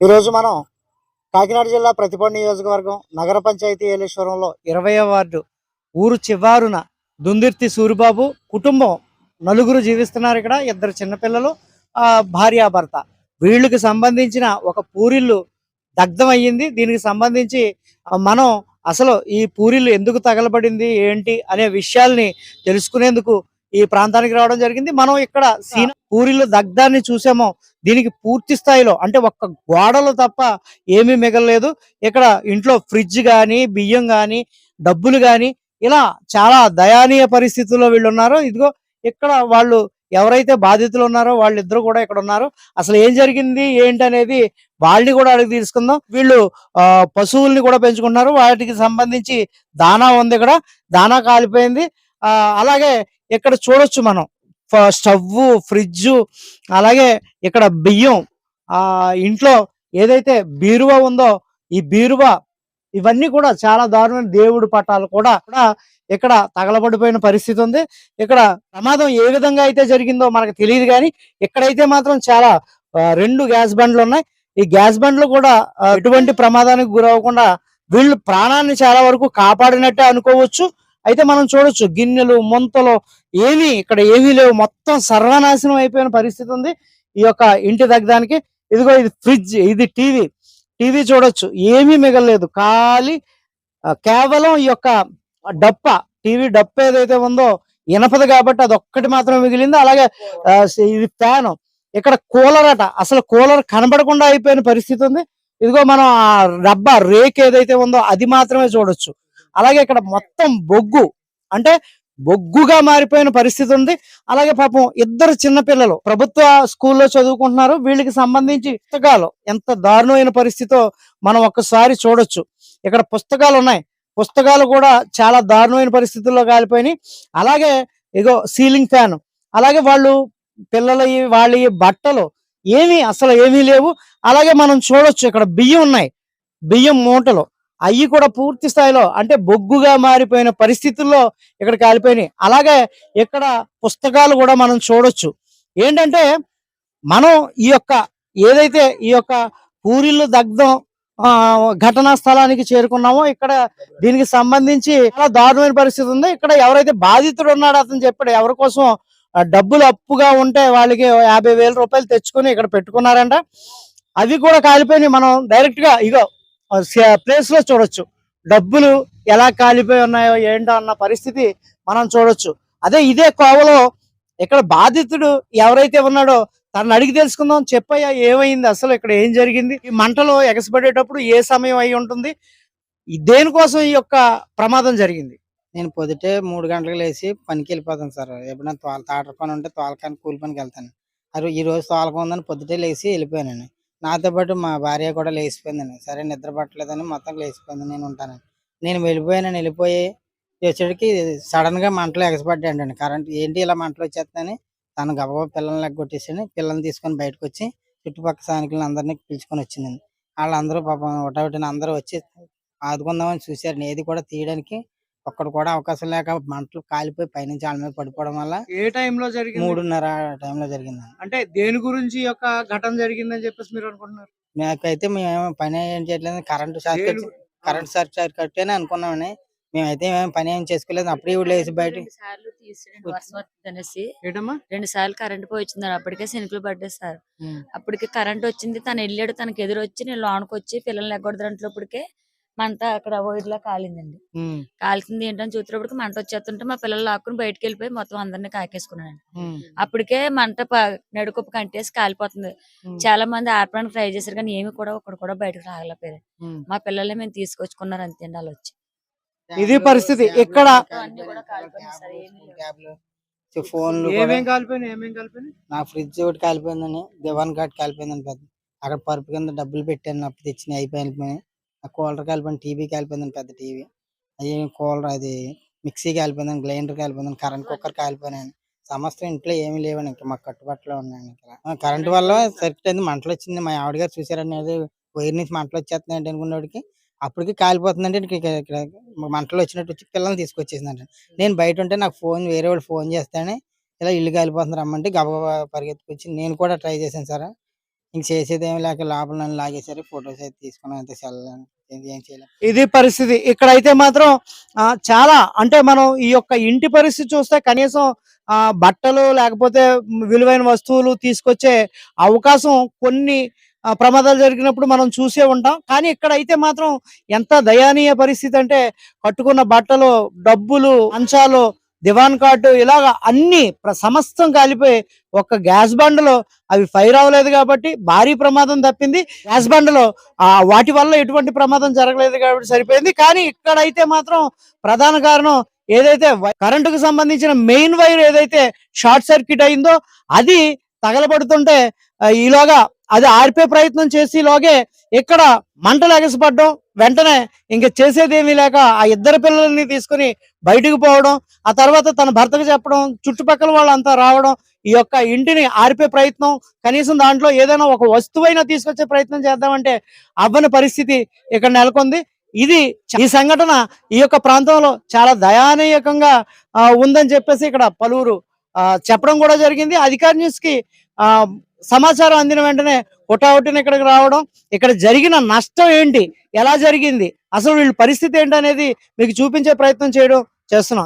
ఈరోజు మనం కాకినాడ జిల్లా ప్రతిపాడు నియోజకవర్గం నగర పంచాయతీ ఏలేశ్వరంలో ఇరవై వార్డు ఊరు చివారున దుందిర్తి సూరిబాబు కుటుంబం నలుగురు జీవిస్తున్నారు ఇక్కడ. ఇద్దరు చిన్నపిల్లలు ఆ, భార్యాభర్త వీళ్ళకి సంబంధించిన ఒక పూరిల్లు దగ్ధం అయ్యింది. దీనికి సంబంధించి మనం అసలు ఈ పూరిల్లు ఎందుకు తగలబడింది ఏంటి అనే విషయాల్ని తెలుసుకునేందుకు ఈ ప్రాంతానికి రావడం జరిగింది. మనం ఇక్కడ సీన పూరిలో దగ్ధాన్ని చూసామో దీనికి పూర్తి స్థాయిలో అంటే ఒక్క గోడలు తప్ప ఏమీ మిగలలేదు. ఇక్కడ ఇంట్లో ఫ్రిడ్జ్ కానీ బియ్యం కానీ డబ్బులు కానీ ఇలా చాలా దయానీయ పరిస్థితుల్లో వీళ్ళు ఉన్నారు. ఇదిగో ఇక్కడ వాళ్ళు ఎవరైతే బాధితులు ఉన్నారో వాళ్ళిద్దరు కూడా ఇక్కడ ఉన్నారు. అసలు ఏం జరిగింది ఏంటి అనేది వాళ్ళని కూడా అడిగి తీసుకుందాం. వీళ్ళు పశువుల్ని కూడా పెంచుకుంటున్నారు వాటికి సంబంధించి దానా ఉంది ఇక్కడ. దానా కాలిపోయింది. అలాగే ఇక్కడ చూడొచ్చు మనం. స్టవ్ ఫ్రిడ్జ్ అలాగే ఇక్కడ బియ్యం. ఆ ఇంట్లో ఏదైతే బీరువా ఉందో ఈ బీరువా ఇవన్నీ కూడా చాలా దారుణమైన దేవుడి పటాలు కూడా ఇక్కడ తగలబడిపోయిన పరిస్థితి ఉంది. ఇక్కడ ప్రమాదం ఏ విధంగా అయితే జరిగిందో మనకు తెలియదు కానీ ఇక్కడైతే మాత్రం చాలా రెండు గ్యాస్ బండ్లు ఉన్నాయి. ఈ గ్యాస్ బండ్లు కూడా ఎటువంటి ప్రమాదానికి గురవ్వకుండా వీళ్ళు ప్రాణాన్ని చాలా వరకు కాపాడినట్టే అనుకోవచ్చు. అయితే మనం చూడొచ్చు గిన్నెలు ముంతలు ఏమీ ఇక్కడ ఏమీ లేవు. మొత్తం సర్వనాశనం అయిపోయిన పరిస్థితి ఉంది. ఈ యొక్క ఇంటి దగ్గడానికి ఇదిగో ఇది ఫ్రిడ్జ్ ఇది టీవీ. టీవీ చూడొచ్చు. ఏమీ మిగలలేదు. ఖాళీ కేవలం ఈ యొక్క డప్ప టీవీ డప్ప ఏదైతే ఉందో ఇనపది కాబట్టి అది ఒక్కటి మాత్రమే మిగిలింది. అలాగే ఇది ఫ్యాన్. ఇక్కడ కూలర్ అట. అసలు కూలర్ కనబడకుండా అయిపోయిన పరిస్థితి ఉంది. ఇదిగో మనం ఆ డబ్బా రేక్ ఏదైతే ఉందో అది మాత్రమే చూడొచ్చు. అలాగే ఇక్కడ మొత్తం బొగ్గు అంటే బొగ్గుగా మారిపోయిన పరిస్థితి ఉంది. అలాగే పాపం ఇద్దరు చిన్నపిల్లలు ప్రభుత్వ స్కూల్లో చదువుకుంటున్నారు. వీళ్ళకి సంబంధించి పుస్తకాలు ఎంత దారుణమైన పరిస్థితో మనం ఒక్కసారి చూడొచ్చు. ఇక్కడ పుస్తకాలు ఉన్నాయి. పుస్తకాలు కూడా చాలా దారుణమైన పరిస్థితుల్లో కాలిపోయినాయి. అలాగే ఇగో సీలింగ్ ఫ్యాన్ అలాగే వాళ్ళు పిల్లల వాళ్ళ బట్టలు ఏమీ అసలు ఏమీ లేవు. అలాగే మనం చూడొచ్చు ఇక్కడ బియ్యం ఉన్నాయి. బియ్యం మూటలు. అవి కూడా పూర్తి స్థాయిలో అంటే బొగ్గుగా మారిపోయిన పరిస్థితుల్లో ఇక్కడ కాలిపోయినాయి. అలాగే ఇక్కడ పుస్తకాలు కూడా మనం చూడొచ్చు. ఏంటంటే మనం ఈ యొక్క ఏదైతే ఈ యొక్క పూరిళ్ళు దగ్ధం ఆ, ఘటనా స్థలానికి చేరుకున్నామో ఇక్కడ దీనికి సంబంధించి చాలా దారుణమైన పరిస్థితి ఉంది. ఇక్కడ ఎవరైతే బాధితుడు ఉన్నాడో అతను చెప్పాడు ఎవరి కోసం డబ్బులు అప్పుగా ఉంటే వాళ్ళకి యాభై రూపాయలు తెచ్చుకొని ఇక్కడ పెట్టుకున్నారంట. అవి కూడా కాలిపోయినాయి. మనం డైరెక్ట్గా ఇగో ప్లేస్లో చూడొచ్చు. డబ్బులు ఎలా కాలిపోయి ఉన్నాయో ఏంటో అన్న పరిస్థితి మనం చూడొచ్చు. అదే ఇదే కోవలో ఇక్కడ బాధితుడు ఎవరైతే ఉన్నాడో తనని అడిగి తెలుసుకుందాం చెప్పయ్యా ఏమైంది అసలు ఇక్కడ ఏం జరిగింది? ఈ మంటలో ఎగసిపడేటప్పుడు ఏ సమయం అయి ఉంటుంది? దేనికోసం ఈ యొక్క ప్రమాదం జరిగింది? నేను పొద్దుటే మూడు గంటలకు లేచి పనికి వెళ్ళిపోతాను సార్. ఎప్పుడైనా తోల తాటర పని ఉంటే తోలకాని కూలి పనికి వెళ్తాను. అరే ఈ రోజు తోలకం ఉందని పొద్దుటే లేచి వెళ్ళిపోయానండి నాతో పాటు మా భార్య కూడా లేచిపోయిందండి. సరే నిద్ర పట్టలేదని మొత్తం లేచిపోయింది. నేను ఉంటాను నేను వెళ్ళిపోయాను. వెళ్ళిపోయి వచ్చేటికి సడన్గా మంటలు ఎగసపడ్డాయండి కరెంట్ ఏంటి ఇలా మంటలు వచ్చేస్తాయని తను గబగబా పిల్లల్ని లెగ్గొట్టేసి పిల్లల్ని తీసుకొని బయటకు వచ్చి చుట్టుపక్కల స్థానికులను అందరినీ పిలుచుకొని వచ్చిందండి. వాళ్ళందరూ పాపం ఒకటొకటిన అందరూ వచ్చి ఆదుకుందామని చూశారు. ఏది కూడా తీయడానికి ఒక్కడు కూడా అవకాశం లేక మంటలు కాలిపోయి పైనుంచి వాళ్ళ మీద పడిపోవడం వల్ల ఏ టైంలో జరిగింది? మూడున్నర టైంలో జరిగింది అంటే దేని గురించి యొక్క ఘటన జరిగిందని చెప్పేసి మీరు అనుకుంటున్నారు? మాకైతే మేము పని ఏం చేయట్లేదు. కరెంటు షార్ట్ దేని- కరెంట్ షార్ట్ షార్ట్ కట్టేనే అనుకున్నామని మేమైతే ఏం పని ఏం చేసుకోలేదు. అప్పుడే ఇప్పుడు లేచి బయట రెండు సార్లు కరెంట్ పోయి వచ్చింది అప్పటికే శనికలు ఉమ్. అప్పటికి కరెంట్ వచ్చింది. తను వెళ్ళాడు. తనకి ఎదురు వచ్చి నేను లోనికి వచ్చి పిల్లల్ని ఎగ్గొడదంట్లోప్పటికే మంట అక్కడ వైర్లా కాలిందండి. ఉమ్, కాల్చింది ఏంటని చూసేటప్పటికి మంట వచ్చేస్తుంటే మా పిల్లలు లాక్కుని బయటకు వెళ్ళిపోయి మొత్తం అందరినీ కాకేసుకున్నాను అప్పటికే మంట ప- నడుకొప్పు కంటేసి కాలిపోతుంది. చాలా మంది ఆర్పడానికి ట్రై చేశారు కానీ ఏమి కూడా ఒకడు కూడా బయటకు రాగలేకపోయారు. మా పిల్లల్ని మేము తీసుకొచ్చుకున్నారు అంతే అండి వాళ్ళు వచ్చి. ఇది పరిస్థితి. ఇక్కడ- ఫోన్లు నా ఫ్రిడ్జ్ ఒకటి కాలిపోయిందని దివాన్ కార్డ్ కాలిపోయిందని పెద్ద. అక్కడ పరుపు కింద డబ్బులు పెట్టాను అప్పు తెచ్చినాయి అయిపోయినాయి. ఆ కూలర్ కాలిపోయింది టీవీ కాలిపోయిందని పెద్ద టీవీ. అది కూలర్ అది మిక్సీ కాలిపోయిందని గ్రైండర్ కాలిపోయిందని కరెంట్ కుక్కర్ కాలిపోయినాయి సమస్త ఇంట్లో ఏమీ లేవని ఇంకా మాకు కట్టుబాటులో ఉన్నాయండి ఇక్కడ కరెంట్ వల్ల సర్క్యూట్ అయింది మంటలు వచ్చింది మా ఆవిడ గారు చూసారండి అది వైర్ నుంచి మంటలు వచ్చేస్తున్నాయి అనుకున్నవాడికి అప్పటికి కాలిపోతుందంటే ఇంక ఇక్కడ ఇక్కడ మంటలు వచ్చినట్టు వచ్చి పిల్లల్ని తీసుకొచ్చేసిందండి నేను బయట ఉంటే నాకు ఫోన్ వేరే వాళ్ళు ఫోన్ చేస్తానే ఇలా ఇల్లు కాలిపోతుంది రమ్మంటే గబగబా పరిగెత్తుకొచ్చి నేను కూడా ట్రై చేశాను సార్. ఇంక చేసేది ఏమి లేక లోపల నన్ను లాగేశారు ఫొటోస్ అయితే తీసుకున్నాను అంతే సెల్ ఏం చేయలేదు ఇది పరిస్థితి. ఇక్కడైతే మాత్రం ఆ, చాలా అంటే మనం ఈ యొక్క ఇంటి పరిస్థితి చూస్తే కనీసం ఆ, బట్టలు లేకపోతే విలువైన వస్తువులు తీసుకొచ్చే అవకాశం కొన్ని ప్రమాదాలు జరిగినప్పుడు మనం చూసే ఉంటాం. కానీ ఇక్కడ అయితే మాత్రం ఎంత దయానీయ పరిస్థితి అంటే కట్టుకున్న బట్టలు డబ్బులు అంచాలు దివాన్ కాటు ఇలాగ అన్ని ప్ర- సమస్తం కాలిపోయి ఒక గ్యాస్ బండలో అవి ఫైర్ అవ్వలేదు కాబట్టి భారీ ప్రమాదం తప్పింది. గ్యాస్ బండలో ఆ వాటి వల్ల ఎటువంటి ప్రమాదం జరగలేదు కాబట్టి సరిపోయింది. కానీ ఇక్కడైతే మాత్రం ప్రధాన కారణం ఏదైతే కరెంటుకు సంబంధించిన మెయిన్ వైర్ ఏదైతే షార్ట్ సర్క్యూట్ అయిందో అది తగలబడుతుంటే ఈలోగా అది ఆర్పే ప్రయత్నం చేసేలోగే ఇక్కడ మంటలు ఎగసిపడడం వెంటనే ఇంక చేసేదేమీ లేక ఆ ఇద్దరు పిల్లల్ని తీసుకుని బయటకు పోవడం ఆ తర్వాత తన భర్తకు చెప్పడం చుట్టుపక్కల వాళ్ళంతా రావడం ఈ యొక్క ఇంటిని ఆర్పే ప్రయత్నం కనీసం దాంట్లో ఏదైనా ఒక వస్తువైనా తీసుకొచ్చే ప్రయత్నం చేద్దామంటే అవ్వని పరిస్థితి ఇక్కడ నెలకొంది. ఇది ఈ సంఘటన ఈ యొక్క ప్రాంతంలో చాలా దయానీయకంగా ఆ, ఉందని చెప్పేసి ఇక్కడ పలువురు ఆ, చెప్పడం కూడా జరిగింది. అధికార న్యూస్కి సమాచారం అందిన వెంటనే హుటాహుటిన ఇక్కడికి రావడం ఇక్కడ జరిగిన నష్టం ఏంటి ఎలా జరిగింది అసలు వీళ్ళ పరిస్థితి ఏంటి అనేది మీకు చూపించే ప్రయత్నం చేయడం చేస్తున్నాం.